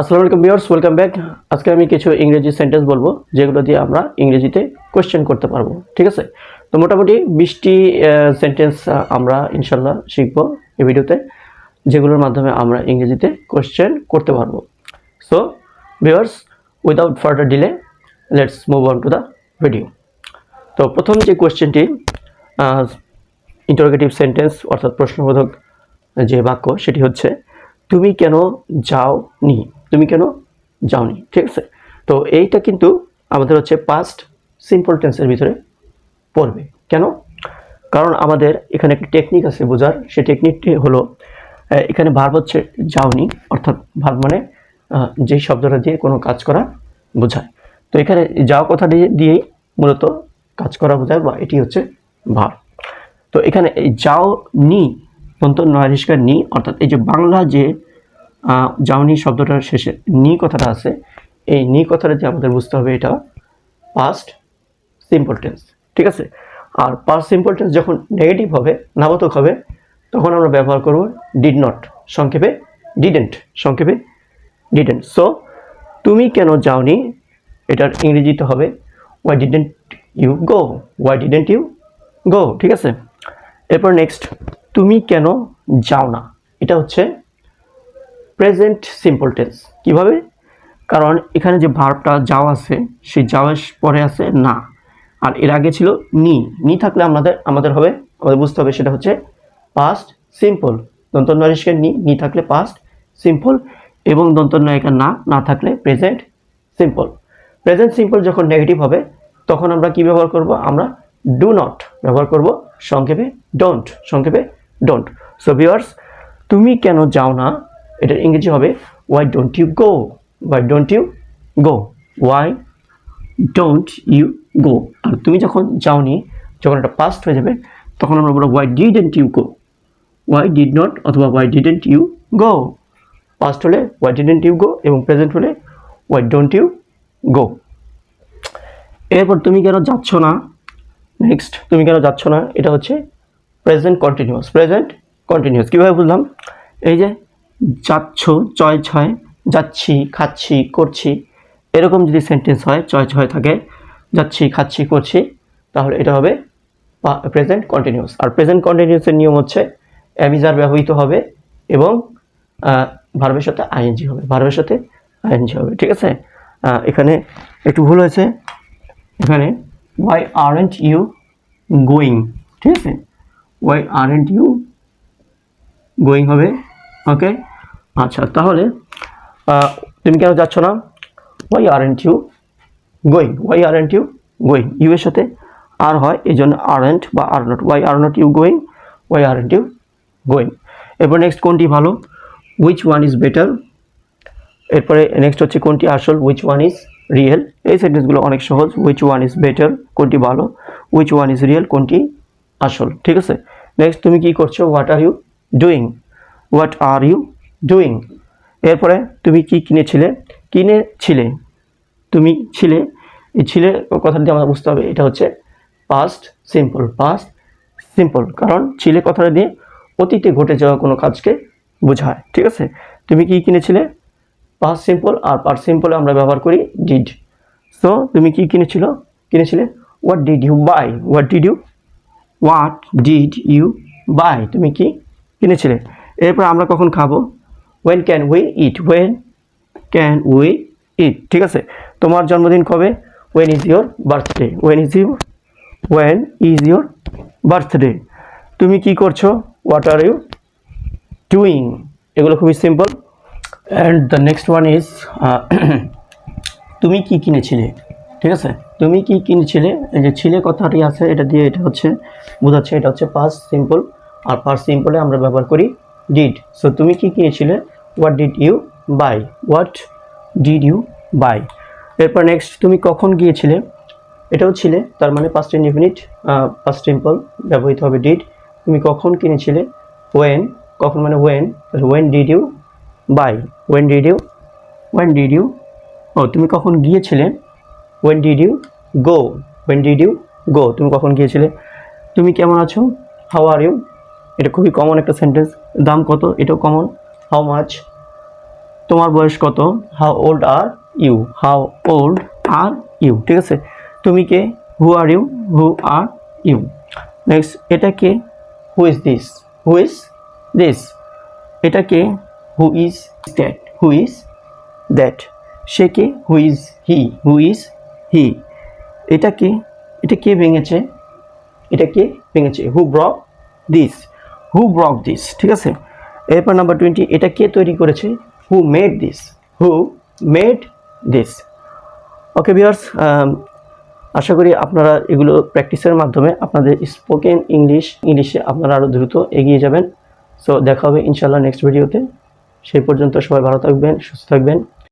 আসসালামু আলাইকুম viewers, welcome back. আজকে আমি কিছু ইংরেজি সেন্টেন্স বলব, যেগুলো দিয়ে আমরা ইংরেজিতে কোয়েশ্চেন করতে পারব, ঠিক আছে? তো মোটামুটি বিশটি সেন্টেন্স আমরা ইনশাল্লাহ শিখব এই ভিডিওতে, যেগুলোর মাধ্যমে আমরা ইংরেজিতে কোয়েশ্চেন করতে পারব। So viewers without further delay let's move on to the video তো প্রথম যে কোয়েশ্চেনটি ইন্টারোগেটিভ সেন্টেন্স অর্থাৎ প্রশ্নবোধক যে বাক্য, সেটি হচ্ছে, তুমি কেন যাও নি তুমি কেন যাওনি? ঠিক আছে? তো এইটা কিন্তু আমাদের হচ্ছে পাস্ট সিম্পল টেন্সের ভিতরে পড়বে। কেন? কারণ আমাদের এখানে একটি টেকনিক আছে বোঝার। সেই টেকনিকটি হলো এখানে ভার্ব হচ্ছে যাওনি, অর্থাৎ ভার্ব মানে যেই শব্দটা দিয়ে কোনো কাজ করা বোঝায়। তো এখানে যাও কথা দিয়ে, দিয়েই মূলত কাজ করা বোঝায় বা এটি হচ্ছে ভার্ব তো এখানে এই যাও নি দন্ত নয়ারিষ্কার নি, অর্থাৎ এই যে বাংলা যে যাওনি শব্দটার শেষে নি কথাটা আছে। এই নি কথাটা যে আমাদের বুঝতে হবে এটা পাস্ট সিম্পল টেন্স ঠিক আছে? আর পাস্ট সিম্পল টেন্স যখন নেগেটিভ হবে, নাবাতক হবে, তখন আমরা ব্যবহার করব ডিড নট সংক্ষেপে ডিডেন্ট সংক্ষেপে ডিডেন্ট সো তুমি কেন যাওনি? এটার ইংরেজিতে হবে why didn't you go why didn't you go ঠিক আছে? এরপর নেক্সট তুমি কেন যাও না এটা হচ্ছে প্রেজেন্ট সিম্পল টেন্স কীভাবে? কারণ এখানে যে ভার্বটা যাও আছে, সেই যাওয়ার পরে আছে না। আর এর আগে ছিল নি। নি থাকলে আমাদের আমাদের হবে, আমাদের বুঝতে হবে সেটা হচ্ছে পাস্ট সিম্পল দন্তন্বরিষ্কের নি নি থাকলে পাস্ট সিম্পল এবং দন্তন্বয়িকার না না থাকলে প্রেজেন্ট সিম্পল প্রেজেন্ট সিম্পল যখন নেগেটিভ হবে, তখন আমরা কি ব্যবহার করব? আমরা ডু নট ব্যবহার করব। সংক্ষেপে ডোন্ট সংক্ষেপে ডোন্ট সো ভিউয়ার্স তুমি কেন যাও না? এটার ইংরেজি হবে why don't you go why don't you go why don't you go আর তুমি যখন যাওনি, যখন এটা পাস্ট হয়ে যাবে, তখন আমরা বলব why didn't you go why did not অথবা why didn't you go past হলে ওয়াই ডিডেন্ট ইউ গো এবং প্রেজেন্ট হলে ওয়াই ডোন্ট ইউ গো এরপর তুমি কেন যাচ্ছ না? নেক্সট তুমি কেন যাচ্ছ না? এটা হচ্ছে প্রেজেন্ট কন্টিনিউয়াস প্রেজেন্ট কন্টিনিউয়াস কীভাবে বুঝলাম? এই যে যাচ্ছ, চয় ছয়, যাচ্ছি, খাচ্ছি, করছি। এরকম যদি সেন্টেন্স হয়, চয় ছয় থাকে, যাচ্ছি, খাচ্ছি, করছি, তাহলে এটা হবে প্রেজেন্ট কন্টিনিউয়াস আর প্রেজেন্ট কন্টিনিউয়াসের নিয়ম হচ্ছে অ্যামিজার ব্যবহৃত হবে এবং ভার্বের সাথে আইএনজি হবে। ভার্বের সাথে আইএনজি হবে, ঠিক আছে? এখানে একটু ভুল হয়েছে। এখানে ওয়াই আরেন্ট ইউ গোয়িং ঠিক আছে? ওয়াই আরেন্ট ইউ গোয়িং হবে? ওকে আচ্ছা তাহলে তুমি কেন যাচ্ছ না? Why aren't you going why aren't you going you এর সাথে আর হয়, এই জন্য আরেন্ট বা are not why are not you going why aren't you going এরপর নেক্সট কোনটি ভালো? উইচ ওয়ান ইজ বেটার এরপরে নেক্সট হচ্ছে কোনটি আসল? উইচ ওয়ান ইজ রিয়েল এই সেন্টেন্সগুলো অনেক সহজ। উইচ ওয়ান ইজ বেটার কোনটি ভালো? উইচ ওয়ান ইজ রিয়েল কোনটি আসল? ঠিক আছে? নেক্সট তুমি কি করছ? What are you doing what are you doing এরপরে তুমি কি কিনেছিলে? কিনেছিলে। তুমি ছিলে। এই ছিলে কথাটি আমরা বুঝতে হবে। এটা হচ্ছে পাস্ট সিম্পল পাস্ট সিম্পল কারণ ছিলে কথাটা দিয়ে অতীতে ঘটে যাওয়া কোনো কাজকে বোঝায়। ঠিক আছে? তুমি কি কিনেছিলে? পাস্ট সিম্পল আর পাস্ট সিম্পল আমরা ব্যবহার করি ডিড সো তুমি কি কিনেছিল? কিনেছিলে? What did you buy what did you what did you buy তুমি কি কিনেছিলে? এরপর আমরা কখন খাব? When can we eat when can we eat ঠিক আছে? তোমার জন্মদিন কবে? When is your birthday when is your when is your birthday তুমি কি করছ? হোয়াট আর ইউ ডুইং এগুলো খুবই simple and the next one is তুমি কি কিনেছিলে? ঠিক আছে? তুমি কি কিনেছিলে? এই যে ছিলে কথাটি আছে, এটা দিয়ে এটা হচ্ছে, বোঝাচ্ছে, এটা হচ্ছে পাস সিম্পল আর পাস সিম্পলে আমরা ব্যবহার করি ডিড সো তুমি কি কিনেছিলে what did you buy what did you buy এরপর নেক্সট তুমি কখন গিয়েছিলে? এটাও ছিলে, তার মানে পাস্ট ইনডিফিনিট পাস্ট সিম্পল ব্যবহৃত হবে ডিড তুমি কখন কিনেছিলে? ওয়েন কখন মানে when when did you buy when did you when did you ও, তুমি কখন গিয়েছিলে? When did you go when did you go তুমি কখন গিয়েছিলে? তুমি কেমন আছো? হাউ আর ইউ এটা খুবই কমন একটা সেন্টেন্স দাম কত? এটাও কমন হাউ মাচ তোমার বয়স কত? How old are you how old are you ঠিক আছে? তুমি কে? Who are you who are you next এটা কে? Who is this who is this এটা কে? Who is that who is that say K? Who is he who is he এটা কে? এটা কে ভেঙেছে? এটা কে ভেঙেছে? Who broke this who broke this ঠিক আছে? এরপর নাম্বার টোয়েন্টি এটা কে তৈরি করেছে? Who made this who made this okay viewers আশা করি আপনারা এগুলো প্র্যাকটিসের মাধ্যমে আপনাদের স্পোকেন ইংলিশ ইংলিশে আপনারা আরও দ্রুত এগিয়ে যাবেন। সো দেখা হবে ইনশাল্লাহ নেক্সট ভিডিওতে সেই পর্যন্ত সবাই ভালো থাকবেন, সুস্থ থাকবেন।